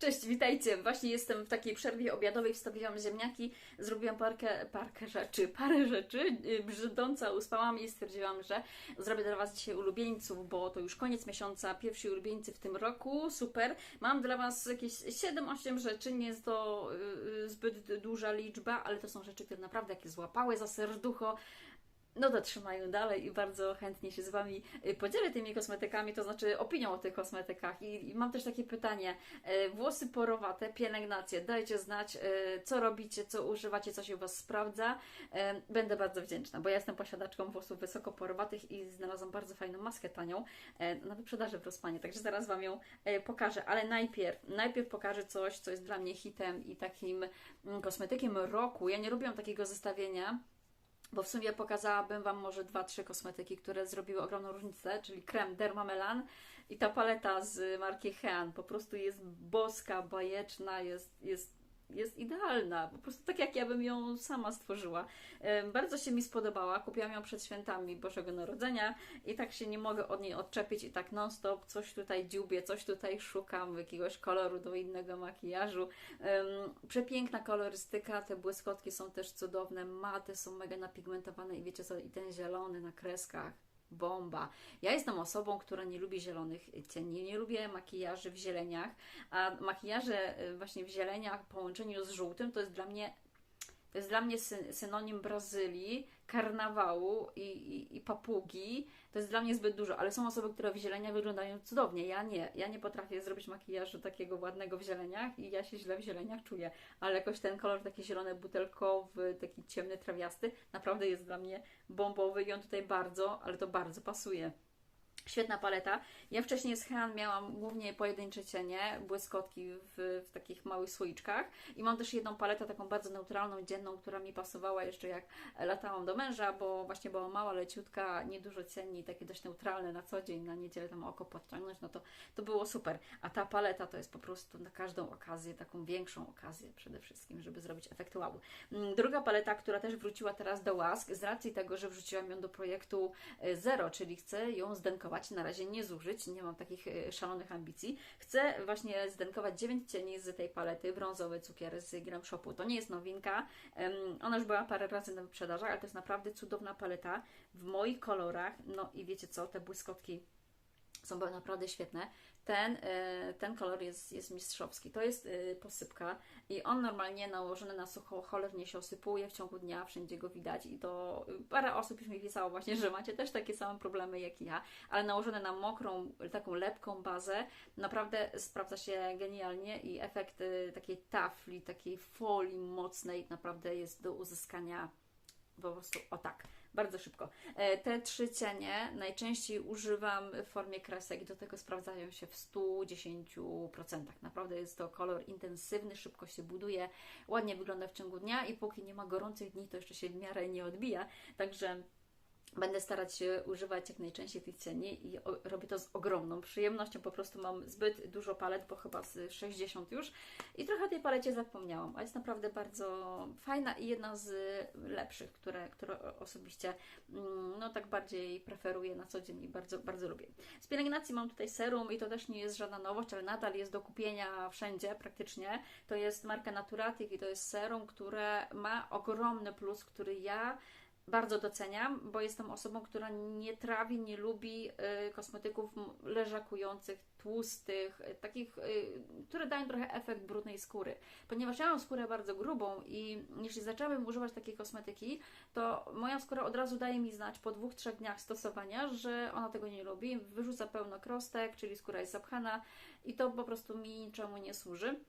Cześć, witajcie. Właśnie jestem w takiej przerwie obiadowej, wstawiłam ziemniaki, zrobiłam parkę, parkę rzeczy, parę rzeczy, yy, brzydąca uspałam i stwierdziłam, że zrobię dla Was dzisiaj ulubieńców, bo to już koniec miesiąca, pierwsi ulubieńcy w tym roku, super. Mam dla Was jakieś 7-8 rzeczy, nie jest to yy, zbyt duża liczba, ale to są rzeczy, które naprawdę jakie złapały za serducho, no to trzymają dalej i bardzo chętnie się z Wami y, podzielę tymi kosmetykami, to znaczy opinią o tych kosmetykach. I, i mam też takie pytanie. Y, włosy porowate, pielęgnacje, dajcie znać, y, co robicie, co używacie, co się u Was sprawdza. Będę bardzo wdzięczna, bo ja jestem posiadaczką włosów wysoko porowatych i znalazłam bardzo fajną maskę tanią na wyprzedaży w Rospanie, także zaraz Wam ją pokażę. Ale najpierw, najpierw pokażę coś, co jest dla mnie hitem i takim mm, kosmetykiem roku. Ja nie robiłam takiego zestawienia, bo w sumie pokazałabym Wam może dwa, trzy kosmetyki, które zrobiły ogromną różnicę, czyli krem Dermamelan i ta paleta z marki Hean. Po prostu jest boska, bajeczna, jest, jest jest idealna, po prostu tak jak ja bym ją sama stworzyła. Bardzo się mi spodobała, kupiłam ją przed świętami Bożego Narodzenia i tak się nie mogę od niej odczepić i tak non-stop coś tutaj dziubię, coś tutaj szukam, jakiegoś koloru do innego makijażu. Przepiękna kolorystyka, te błyskotki są też cudowne, maty są mega napigmentowane i wiecie co, i ten zielony na kreskach bomba. Ja jestem osobą, która nie lubi zielonych cieni, nie lubię makijaży w zieleniach, a makijaże y, właśnie w zieleniach w połączeniu z żółtym to jest dla mnie to jest dla mnie synonim Brazylii, karnawału i, i, i, papugi. To jest dla mnie zbyt dużo, ale są osoby, które w zieleniach wyglądają cudownie. Ja nie. Ja nie potrafię zrobić makijażu takiego ładnego w zieleniach i ja się źle w zieleniach czuję. Ale jakoś ten kolor taki zielony, butelkowy, taki ciemny, trawiasty, naprawdę jest dla mnie bombowy i on tutaj bardzo, ale to bardzo pasuje. Świetna paleta. Ja wcześniej z Han miałam głównie pojedyncze cienie, błyskotki w, w, takich małych słoiczkach i mam też jedną paletę taką bardzo neutralną, dzienną, która mi pasowała jeszcze jak latałam do męża, bo właśnie była mała, leciutka, niedużo cieni, takie dość neutralne na co dzień, na niedzielę tam oko podciągnąć, no to, to było super. A ta paleta to jest po prostu na każdą okazję, taką większą okazję przede wszystkim, żeby zrobić efekt wow. Mm, druga paleta, która też wróciła teraz do łask, z racji tego, że wrzuciłam ją do projektu e, Zero, czyli chcę ją zdenkować na razie nie zużyć, nie mam takich e, szalonych ambicji. Chcę właśnie zdenkować 9 cieni z tej palety, brązowy cukier z Gram Shopu. To nie jest nowinka, ona już była parę razy na wyprzedażach, ale to jest naprawdę cudowna paleta w moich kolorach. No i wiecie co, te błyskotki są naprawdę świetne. Ten, e, ten kolor jest, jest mistrzowski. To jest e, posypka i on normalnie nałożony na sucho cholernie się osypuje w ciągu dnia, wszędzie go widać i to e, parę osób już mi pisało właśnie, że macie też takie same problemy jak ja, ale nałożone na mokrą, taką lepką bazę naprawdę sprawdza się genialnie i efekt takiej tafli, takiej folii mocnej naprawdę jest do uzyskania po prostu o tak bardzo szybko. E, te trzy cienie najczęściej używam w formie kresek i do tego sprawdzają się w 110%. Naprawdę jest to kolor intensywny, szybko się buduje, ładnie wygląda w ciągu dnia i póki nie ma gorących dni, to jeszcze się w miarę nie odbija. Także Będę starać się używać jak najczęściej tych cieni i robię to z ogromną przyjemnością. Po prostu mam zbyt dużo palet, bo chyba z 60 już i trochę tej palecie zapomniałam, a jest naprawdę bardzo fajna i jedna z lepszych, które, które osobiście mm, no tak bardziej preferuję na co dzień i bardzo, bardzo lubię. Z pielęgnacji mam tutaj serum i to też nie jest żadna nowość, ale nadal jest do kupienia wszędzie praktycznie. To jest marka Naturatic i to jest serum, które ma ogromny plus, który ja bardzo doceniam, bo jestem osobą, która nie trawi, nie lubi y, kosmetyków leżakujących, tłustych, y, takich, y, które dają trochę efekt brudnej skóry. Ponieważ ja mam skórę bardzo grubą i jeśli zaczęłabym używać takiej kosmetyki, to moja skóra od razu daje mi znać po dwóch, trzech dniach stosowania, że ona tego nie lubi, wyrzuca pełno krostek, czyli skóra jest zapchana i to po prostu mi niczemu nie służy.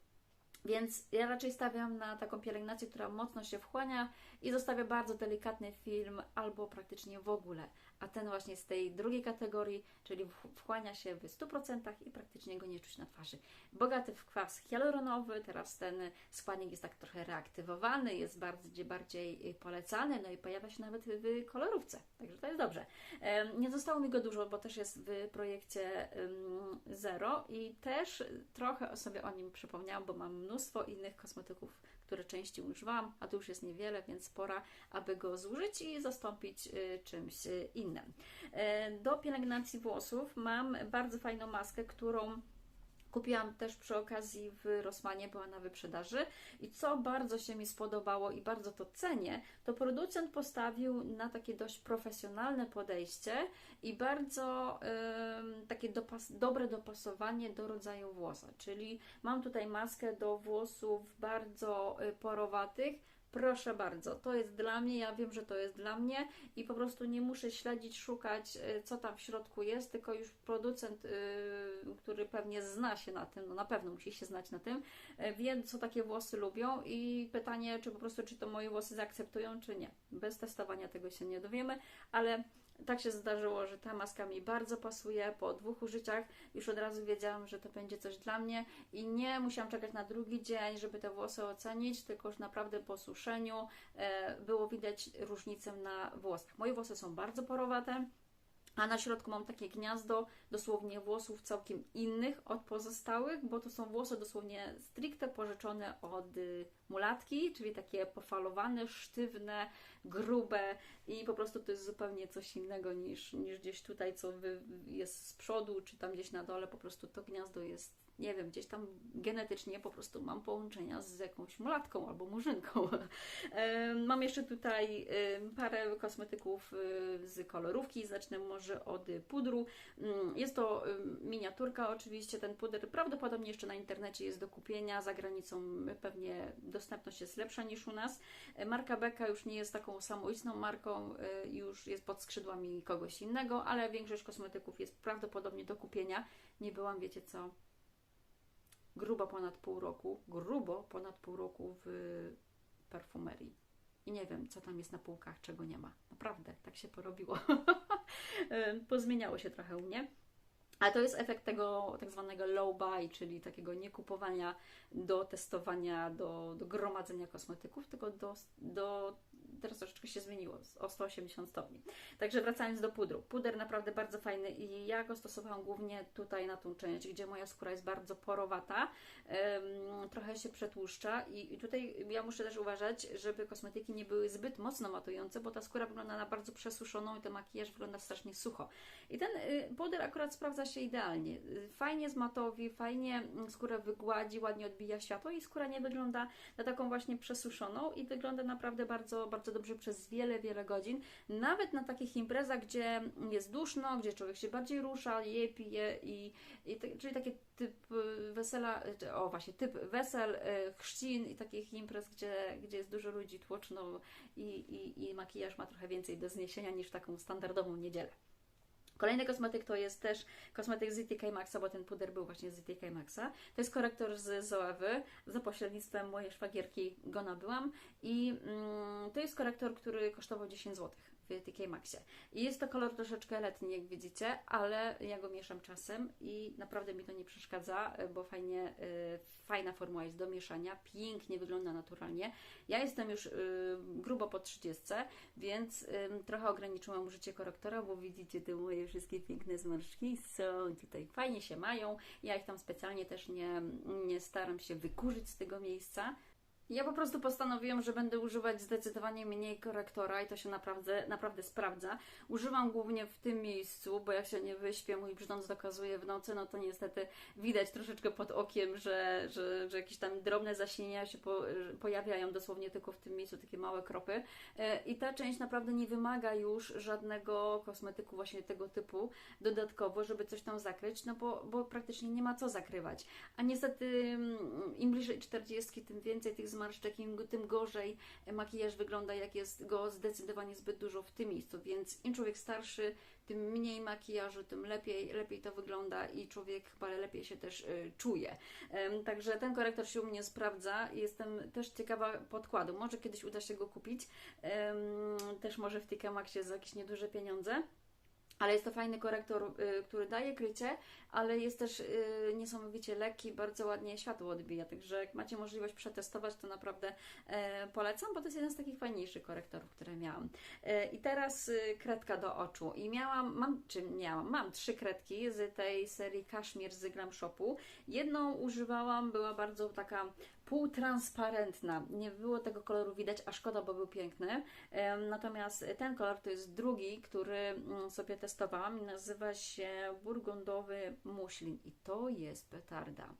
Więc ja raczej stawiam na taką pielęgnację, która mocno się wchłania i zostawia bardzo delikatny film albo praktycznie w ogóle. A ten właśnie z tej drugiej kategorii, czyli wchłania się w 100% i praktycznie go nie czuć na twarzy. Bogaty w kwas hialuronowy, teraz ten składnik jest tak trochę reaktywowany, jest bardziej, bardziej polecany, no i pojawia się nawet w kolorówce, także to jest dobrze. Nie zostało mi go dużo, bo też jest w projekcie Zero i też trochę sobie o nim przypomniałam, bo mam mnóstwo innych kosmetyków, które częściej używam, a tu już jest niewiele, więc pora, aby go zużyć i zastąpić y, czymś y, innym. E, do pielęgnacji włosów mam bardzo fajną maskę, którą Kupiłam też przy okazji w Rosmanie, była na wyprzedaży i co bardzo się mi spodobało i bardzo to cenię, to producent postawił na takie dość profesjonalne podejście i bardzo takie dopas dobre dopasowanie do rodzaju włosa. Czyli mam tutaj maskę do włosów bardzo y, porowatych, Proszę bardzo, to jest dla mnie, ja wiem, że to jest dla mnie i po prostu nie muszę śledzić, szukać, y, co tam w środku jest, tylko już producent, yy, który pewnie zna się na tym, no na pewno musi się znać na tym, yy, wie, co takie włosy lubią i pytanie, czy po prostu, czy to moje włosy zaakceptują, czy nie. Bez testowania tego się nie dowiemy, ale tak się zdarzyło, że ta maska mi bardzo pasuje. Po dwóch użyciach już od razu wiedziałam, że to będzie coś dla mnie i nie musiałam czekać na drugi dzień, żeby te włosy ocenić, tylko już naprawdę po suszeniu e, było widać różnicę na włosach. Moje włosy są bardzo porowate. A na środku mam takie gniazdo dosłownie włosów całkiem innych od pozostałych, bo to są włosy dosłownie stricte pożyczone od y, mulatki, czyli takie pofalowane, sztywne, grube i po prostu to jest zupełnie coś innego niż, niż gdzieś tutaj, co jest z przodu, czy tam gdzieś na dole, po prostu to gniazdo jest nie wiem, gdzieś tam genetycznie po prostu mam połączenia z jakąś mulatką albo murzynką. mam jeszcze tutaj parę kosmetyków y, z kolorówki, zacznę może od pudru. Mm, jest to miniaturka oczywiście, ten puder prawdopodobnie jeszcze na internecie jest do kupienia, za granicą pewnie dostępność jest lepsza niż u nas. E, marka Beka już nie jest taką samoistną marką, y, już jest pod skrzydłami kogoś innego, ale większość kosmetyków jest prawdopodobnie do kupienia. Nie byłam, wiecie co, grubo ponad pół roku, grubo ponad pół roku w perfumerii. I nie wiem, co tam jest na półkach, czego nie ma. Naprawdę, tak się porobiło. Pozmieniało się trochę u mnie. Ale to jest efekt tego tak zwanego low buy, czyli takiego nie kupowania do testowania, do, do gromadzenia kosmetyków, tylko do, do teraz troszeczkę się zmieniło o 180 stopni. Także wracając do pudru. Puder naprawdę bardzo fajny i ja go stosowałam głównie tutaj na tą część, gdzie moja skóra jest bardzo porowata, trochę się przetłuszcza i, tutaj ja muszę też uważać, żeby kosmetyki nie były zbyt mocno matujące, bo ta skóra wygląda na bardzo przesuszoną i ten makijaż wygląda strasznie sucho. I ten y, puder akurat sprawdza się idealnie. Fajnie zmatowi, fajnie skórę wygładzi, ładnie odbija światło i skóra nie wygląda na taką właśnie przesuszoną i wygląda naprawdę bardzo, bardzo bardzo dobrze przez wiele, wiele godzin. Nawet na takich imprezach, gdzie jest duszno, gdzie człowiek się bardziej rusza, je, pije i, i czyli taki typ y, wesela, o właśnie, typ wesel, y, chrzcin i takich imprez, gdzie, gdzie jest dużo ludzi tłoczno i, i, i makijaż ma trochę więcej do zniesienia niż taką standardową niedzielę. Kolejny kosmetyk to jest też kosmetyk z ZTK Maxa, bo ten puder był właśnie z ZTK Maxa. To jest korektor z Zoewy. Za pośrednictwem mojej szwagierki go nabyłam i mm, to jest korektor, który kosztował 10 zł TK Maxie. I jest to kolor troszeczkę letni, jak widzicie, ale ja go mieszam czasem i naprawdę mi to nie przeszkadza, bo fajnie, y, fajna formuła jest do mieszania, pięknie wygląda naturalnie. Ja jestem już y, grubo po 30, więc trochę ograniczyłam użycie korektora, bo widzicie te moje wszystkie piękne zmarszczki są tutaj, fajnie się mają. Ja ich tam specjalnie też nie, nie staram się wykurzyć z tego miejsca. Ja po prostu postanowiłam, że będę używać zdecydowanie mniej korektora i to się naprawdę, naprawdę sprawdza. Używam głównie w tym miejscu, bo jak się nie wyśpię, mój brzdąc dokazuje w nocy, no to niestety widać troszeczkę pod okiem, że, że, że jakieś tam drobne zasinienia się po, pojawiają dosłownie tylko w tym miejscu, takie małe kropy. E, I ta część naprawdę nie wymaga już żadnego kosmetyku właśnie tego typu dodatkowo, żeby coś tam zakryć, no bo, bo praktycznie nie ma co zakrywać. A niestety mm, im bliżej 40, tym więcej tych zmarszczek zmarszczek, tym gorzej makijaż wygląda, jak jest go zdecydowanie zbyt dużo w tym miejscu, więc im człowiek starszy, tym mniej makijażu, tym lepiej, lepiej to wygląda i człowiek chyba lepiej się też y, czuje. Także ten korektor się u mnie sprawdza jestem też ciekawa podkładu. Może kiedyś uda się go kupić, też może w TK Maxie za jakieś nieduże pieniądze. Ale jest to fajny korektor, y, który daje krycie, ale jest też y, niesamowicie lekki, bardzo ładnie światło odbija. Także jak macie możliwość przetestować, to naprawdę e, polecam, bo to jest jeden z takich fajniejszych korektorów, które miałam. E, I teraz y, kredka do oczu. I miałam, mam, czy miałam, mam trzy kredki z tej serii Kashmir z Glam Shopu. Jedną używałam, była bardzo taka półtransparentna. Nie było tego koloru widać, a szkoda, bo był piękny. Natomiast ten kolor to jest drugi, który mm, sobie testowałam nazywa się burgundowy muślin i to jest petarda.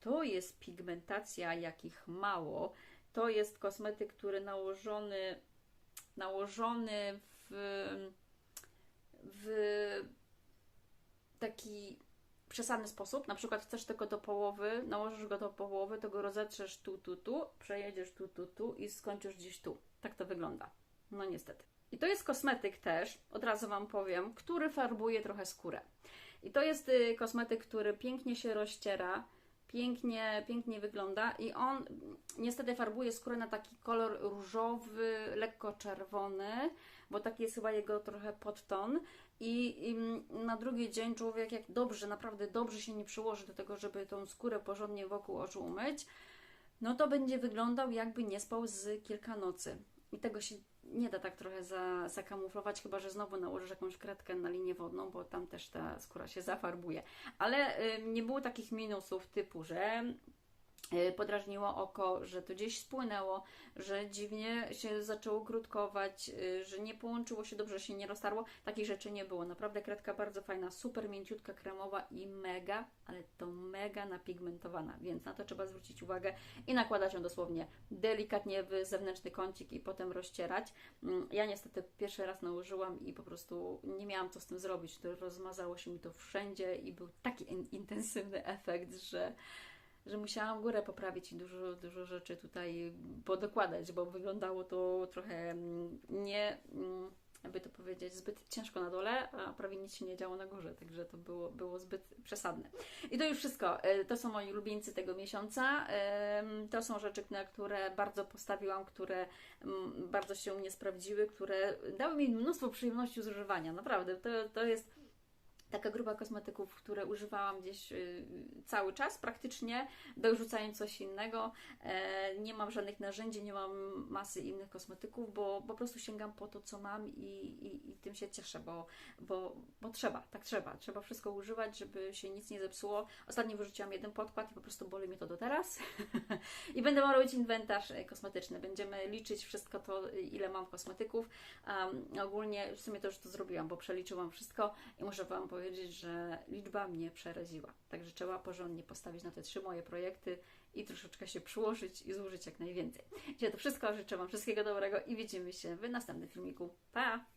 To jest pigmentacja, jakich mało. To jest kosmetyk, który nałożony, nałożony w, w taki przesadny sposób. Na przykład chcesz tylko do połowy, nałożysz go do połowy, to go rozetrzesz tu, tu, tu, przejedziesz tu, tu, tu i skończysz gdzieś tu. Tak to wygląda. No niestety. I to jest kosmetyk też, od razu Wam powiem, który farbuje trochę skórę. I to jest y, kosmetyk, który pięknie się rozciera, pięknie, pięknie wygląda i on niestety farbuje skórę na taki kolor różowy, lekko czerwony, bo taki jest chyba jego trochę podton i, i na drugi dzień człowiek jak dobrze, naprawdę dobrze się nie przyłoży do tego, żeby tą skórę porządnie wokół oczu umyć, no to będzie wyglądał jakby nie spał z kilka nocy. I tego się nie da tak trochę za, zakamuflować, chyba że znowu nałożysz jakąś kredkę na linię wodną, bo tam też ta skóra się zafarbuje. Ale y, nie było takich minusów typu, że podrażniło oko, że to gdzieś spłynęło, że dziwnie się zaczęło grudkować, y, że nie połączyło się dobrze, się nie roztarło. Takich rzeczy nie było. Naprawdę kredka bardzo fajna, super mięciutka, kremowa i mega, ale to mega napigmentowana, więc na to trzeba zwrócić uwagę i nakładać ją dosłownie delikatnie w zewnętrzny kącik i potem rozcierać. Mm, Ja niestety pierwszy raz nałożyłam i po prostu nie miałam co z tym zrobić. To rozmazało się mi to wszędzie i był taki in- intensywny efekt, że że musiałam górę poprawić i dużo, dużo rzeczy tutaj podokładać, bo wyglądało to trochę mm, nie, mm, jakby to powiedzieć, zbyt ciężko na dole, a prawie nic się nie działo na górze, także to było, było zbyt przesadne. I to już wszystko. E, To są moi ulubieńcy tego miesiąca. Em, To są rzeczy, na które bardzo postawiłam, które mm, bardzo się u mnie sprawdziły, które dały mi mnóstwo przyjemności z używania. Naprawdę, to, to jest taka grupa kosmetyków, które używałam gdzieś y, cały czas praktycznie, dorzucając coś innego. E, nie mam żadnych narzędzi, nie mam masy innych kosmetyków, bo po prostu sięgam po to, co mam i, i, i tym się cieszę, bo, bo, bo trzeba, tak trzeba. Trzeba wszystko używać, żeby się nic nie zepsuło. Ostatnio wyrzuciłam jeden podkład i po prostu boli mnie to do teraz. I będę robić inwentarz e, kosmetyczny. Będziemy liczyć wszystko to, ile mam kosmetyków. Um, ogólnie w sumie to już to zrobiłam, bo przeliczyłam wszystko i muszę Wam powiedzieć, że liczba mnie przeraziła. Także trzeba porządnie postawić na te trzy moje projekty i troszeczkę się przyłożyć i zużyć jak najwięcej. Dzisiaj to wszystko. Życzę Wam wszystkiego dobrego i widzimy się w następnym filmiku. Pa!